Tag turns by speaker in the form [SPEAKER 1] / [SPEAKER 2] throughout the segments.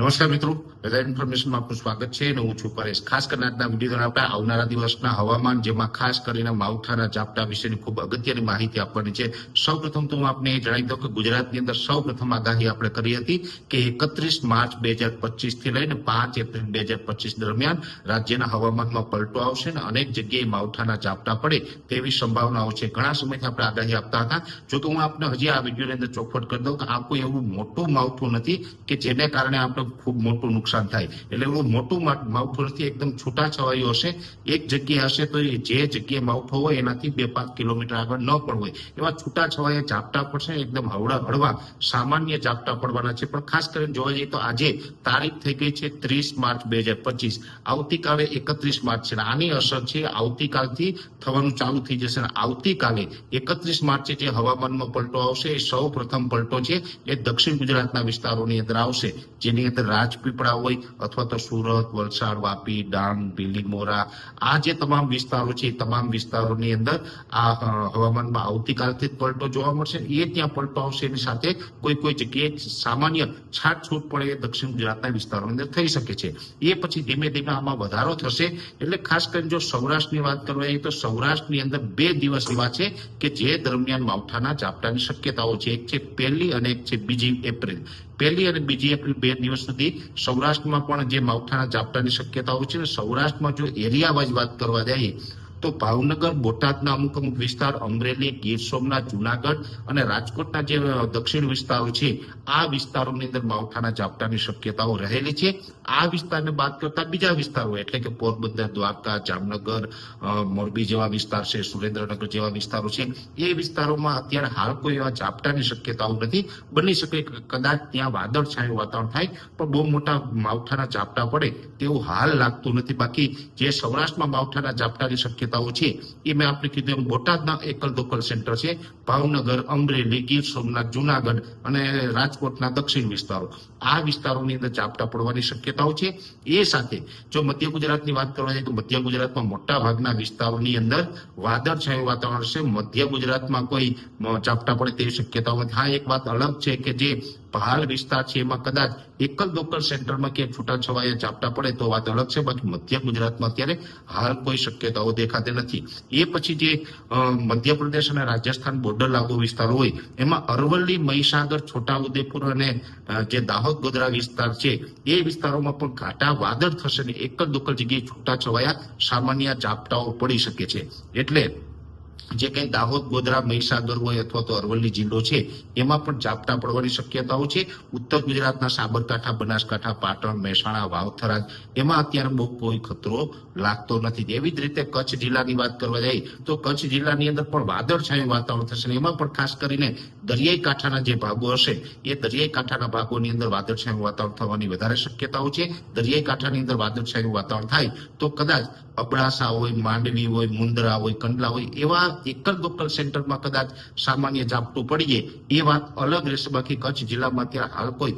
[SPEAKER 1] નમસ્કાર મિત્રો. વેધર ઇન્ફોર્મેશનમાં આપનું સ્વાગત છે. અને હું છું પરેશ. ખાસ કરીને આજના વીડિયો દ્વારા આપણે આવનારા દિવસના હવામાન, જેમાં ખાસ કરીને માવઠાના ઝાપટા વિશેની ખૂબ અગત્યની માહિતી આપવાની છે. સૌપ્રથમ તો હું આપને જણાવી દઉં કે ગુજરાતની અંદર સૌપ્રથમ આગાહી આપણે કરી હતી કે એકત્રીસ માર્ચ બે હજાર પચીસથી લઈને પાંચ એપ્રિલ બે હજાર પચીસ દરમિયાન રાજ્યના હવામાનમાં પલટો આવશે અને અનેક જગ્યાએ માવઠાના ઝાપટા પડે તેવી સંભાવનાઓ છે. ઘણા સમયથી આપણે આગાહી આપતા હતા. જો કે હું આપને હજી આ વિડીયોની અંદર ચોખવટ કરી દઉં કે આ કોઈ એવું મોટું માવઠું નથી કે જેને કારણે આપણે ખૂબ મોટું નુકસાન થાય. એટલે એવું મોટું માવઠુંથી એકદમ છૂટાછવાયું હશે. એક જગ્યા હશે તો જે જગ્યાએ માવઠો હોય એનાથી બે પાંચ કિલોમીટર આગળ ન પણ હોય. એવા છૂટાછવાયા ઝાપટા પડશે એકદમ હવડા હળવા, સામાન્ય ઝાપટા પડવાના છે. પણ ખાસ કરીને જોવા જઈએ તો આજે તારીખ થઈ ગઈ છે ત્રીસ માર્ચ બે હજાર પચીસ. આવતીકાલે એકત્રીસ માર્ચ છે. આની અસર છે આવતીકાલથી થવાનું ચાલુ થઈ જશે. આવતીકાલે એકત્રીસ માર્ચે જે હવામાનમાં પલટો આવશે. એ સૌ પ્રથમ પલટો છે એ દક્ષિણ ગુજરાતના વિસ્તારોની અંદર આવશે. જેની અંદર રાજપીપળા હોય અથવા તો સુરત, વલસાડ, વાપી, ડાંગ બિલીમોરા આ જે તમામ વિસ્તારો છે, એ તમામ વિસ્તારોની અંદર આ હવામાનમાં આવતીકાલથી પલટો જોવા મળશે. એ ત્યાં પલટો આવશે એની સાથે કોઈ કોઈ જગ્યાએ સામાન્ય છાટછૂટ પણ એ દક્ષિણ ગુજરાતના વિસ્તારોની અંદર થઈ શકે છે. એ પછી ધીમે ધીમે આમાં વધારો થશે. એટલે ખાસ કરીને જો સૌરાષ્ટ્રની વાત કરવા તો સૌરાષ્ટ્રની અંદર બે દિવસ એવા છે કે જે દરમિયાન માવઠાના ઝાપટાની શક્યતાઓ છે. એક છે પહેલી અને એક છે બીજી એપ્રિલ. પહેલી અને બીજી એપ્રિલ બે દિવસ સુધી સૌરાષ્ટ્રમાં પણ જે માવઠાના ઝાપટાની શક્યતાઓ છે, સૌરાષ્ટ્રમાં જો એરિયા વાઇઝ વાત કરવા જઈએ તો ભાવનગર બોટાદના અમુક અમુક વિસ્તાર, અમરેલી, ગીર સોમનાથ, જુનાગઢ અને રાજકોટના જે દક્ષિણ વિસ્તારો છે, આ વિસ્તારોની અંદર માવઠાના ઝાપટાની શક્યતાઓ રહેલી છે. આ વિસ્તારને બાદ કરતા બીજા વિસ્તારો, એટલે કે પોરબંદર, દ્વારકા, જામનગર મોરબી જેવા વિસ્તાર છે, સુરેન્દ્રનગર જેવા વિસ્તારો છે, એ વિસ્તારોમાં અત્યારે હાલ કોઈ એવા ઝાપટાની શક્યતાઓ નથી. બની શકે કદાચ ત્યાં વાદળછાયું વાતાવરણ થાય, પણ બહુ મોટા માવઠાના ઝાપટા પડે તેવું હાલ લાગતું નથી. બાકી જે સૌરાષ્ટ્રમાં માવઠાના ઝાપટાની શક્યતાઓ છે. એ મેં આપણે કીધું એમ બોટાદના એકલ દોકલ સેન્ટર છે. ભાવનગર, અમરેલી, ગીર સોમનાથ, જુનાગઢ અને રાજકોટના દક્ષિણ વિસ્તારો. આ વિસ્તારોની અંદર ઝાપટા પડવાની શક્યતાઓ છે. એ સાથે જો મધ્ય ગુજરાતની વાત કરવા જઈએ તો મધ્ય ગુજરાતમાં મોટા ભાગના વિસ્તારોની અંદર વાદળછાયું વાતાવરણ છે. મધ્ય ગુજરાતમાં કોઈ ઝાપટા પડે તેવી શક્યતાઓ હા, એક વાત અલગ છે કે જે પહાડ વિસ્તાર છે, એમાં કદાચ એકલ દોકલ સેન્ટરમાં ક્યાંક છૂટાછવાયા ઝાપટા પડે તો વાત અલગ છે, બાકી મધ્ય ગુજરાતમાં અત્યારે હાલ કોઈ શક્યતાઓ દેખાતી નથી. એ પછી જે મધ્યપ્રદેશ અને રાજસ્થાન બોર્ડર લાગુ વિસ્તાર હોય, એમાં અરવલ્લી, મહીસાગર, છોટાઉદેપુર અને જે દાહોદ, ગોધરા વિસ્તાર છે, એ વિસ્તારોમાં પણ ઘાટા વાદળ થશે ને એકલ દોકલ જગ્યાએ છૂટાછવાયા સામાન્ય ઝાપટાઓ પડી શકે છે. એટલે જે કંઈ દાહોદ, ગોધરા, મહીસાગર હોય અથવા તો અરવલ્લી જિલ્લો છે, એમાં પણ ઝાપટા પડવાની શક્યતાઓ છે. ઉત્તર ગુજરાતના સાબરકાંઠા, બનાસકાંઠા, પાટણ, મહેસાણા, વાવથરા, એમાં અત્યારે બહુ કોઈ ખતરો લાગતો નથી. એવી જ રીતે કચ્છ જિલ્લાની વાત કરવા જઈએ તો કચ્છ જિલ્લાની અંદર પણ વાદળછાયું વાતાવરણ થશે એમાં પણ ખાસ કરીને દરિયાઈ કાંઠાના જે ભાગો હશે, એ દરિયાઈ કાંઠાના ભાગોની અંદર વાદળછાયું વાતાવરણ થવાની વધારે શક્યતાઓ છે. દરિયાઈ કાંઠાની અંદર વાદળછાયું વાતાવરણ થાય, તો કદાચ અબડાસા હોય, માંડવી હોય, મુંદરા હોય, કંડલા હોય, એવા એકલ દોકલ સેન્ટરમાં કદાચ સામાન્ય ઝાપટું પડીએ, એ વાત અલગ રહેશે. બાકી કચ્છ જિલ્લામાં ત્યાં હાલ કોઈ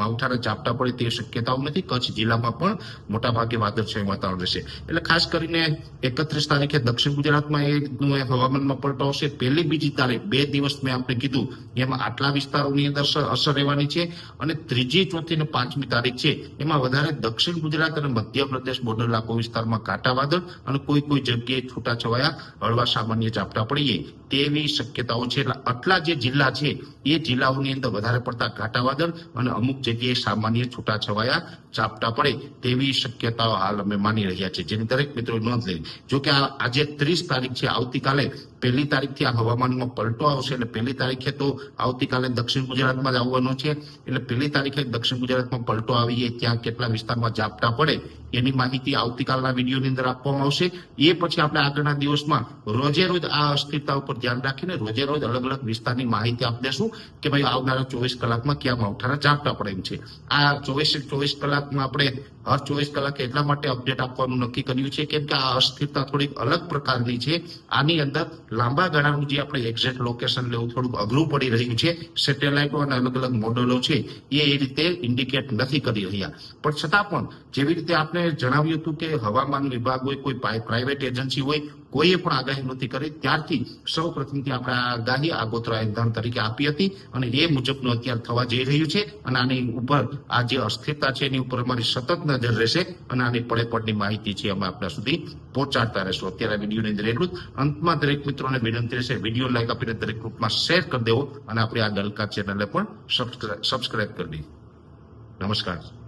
[SPEAKER 1] માવઠાના ઝાપટા પડે તેવી શક્યતાઓ નથી. કચ્છ જિલ્લામાં પણ મોટાભાગે વાદળછાયું વાતાવરણ રહેશે. એટલે ખાસ કરીને એકત્રીસ તારીખે દક્ષિણ ગુજરાતમાં એ હવામાનમાં પલટો આવશે પહેલી બીજી તારીખ, બે દિવસ મેં આપણે કીધું એમાં આટલા વિસ્તારોની અંદર અસર રહેવાની છે અને ત્રીજી, ચોથી અને પાંચમી તારીખ છે, એમાં વધારે દક્ષિણ ગુજરાત અને મધ્યપ્રદેશ બોર્ડર લાગુ વિસ્તારમાં કાંટા વાદળ અને કોઈ કોઈ જગ્યાએ છૂટાછવાયા હળવા સામાન્ય ઝાપટા પડીએ તેવી શક્યતાઓ છે. આટલા જે જિલ્લા છે, એ જિલ્લાઓની અંદર વધારે પડતા ઘાટા વાદળ અને અમુક જગ્યાએ સામાન્ય છૂટાછવાયા ઝાપટા પડે તેવી શક્યતાઓ હાલ અમે માની રહ્યા છીએ. જેની દરેક મિત્રો નોંધ લેવી જો કે આજે ત્રીસ તારીખ છે, આવતીકાલે પહેલી તારીખથી આ હવામાનમાં પલટો આવશે. એટલે પહેલી તારીખે તો આવતીકાલે દક્ષિણ ગુજરાતમાં જ આવવાનો છે. એટલે પહેલી તારીખે દક્ષિણ ગુજરાતમાં પલટો આવીએ, ત્યાં કેટલા વિસ્તારમાં ઝાપટા પડે એની માહિતી આવતીકાલના વિડીયોની અંદર આપવામાં આવશે. એ પછી આપણે આગળના દિવસમાં રોજે રોજ આ અસ્થિરતા ઉપર ધ્યાન રાખીને રોજે રોજ અલગ અલગ વિસ્તારની માહિતી આપી દેશું કે ભાઈ આવનારા ચોવીસ કલાકમાં ક્યાં માવઠાના ઝાપટા પડે એમ છે. આ ચોવીસ ચોવીસ કલાકમાં આપણે હર ચોવીસ કલાકે એટલા માટે અપડેટ આપવાનું નક્કી કર્યું છે કેમ કે આ અસ્થિરતા થોડીક અલગ પ્રકારની છે. આની અંદર લાંબા ગાળાનું જે આપણે એક્ઝેક્ટ લોકેશન લેવું થોડુંક અઘરું પડી રહ્યું છે. સેટેલાઇટો અને અલગ અલગ મોડેલો છે, એ એ રીતે ઇન્ડિકેટ નથી કરી રહ્યા. પણ છતાં પણ જેવી રીતે આપણે જણાવ્યું હતું કે હવામાન વિભાગ હોય કોઈ પ્રાઇવેટ એજન્સી હોય, કોઈએ પણ આગાહી નથી કરી. ત્યારથી સૌ પ્રથમથી આપણે આગાહી આગોતરા એંધાણ તરીકે આપી હતી અને એ મુજબનું અત્યારે થવા જઈ રહ્યું છે અને આની ઉપર આ જે અસ્થિરતા છે એની ઉપર અમારી સતત નજર રહેશે અને આની પડે પડની માહિતી છે અમે આપણા સુધી પહોંચાડતા રહેશું. અત્યારે વિડીયોની અંદર એટલું જ. અંતમાં દરેક મિત્રોને વિનંતી રહેશે, વીડિયો લાઈક આપીને દરેક ગ્રુપમાં શેર કરી દેવો અને આપણી આ ગલકા ચેનલને પણ સબસ્ક્રાઇબ કરી દઈએ નમસ્કાર.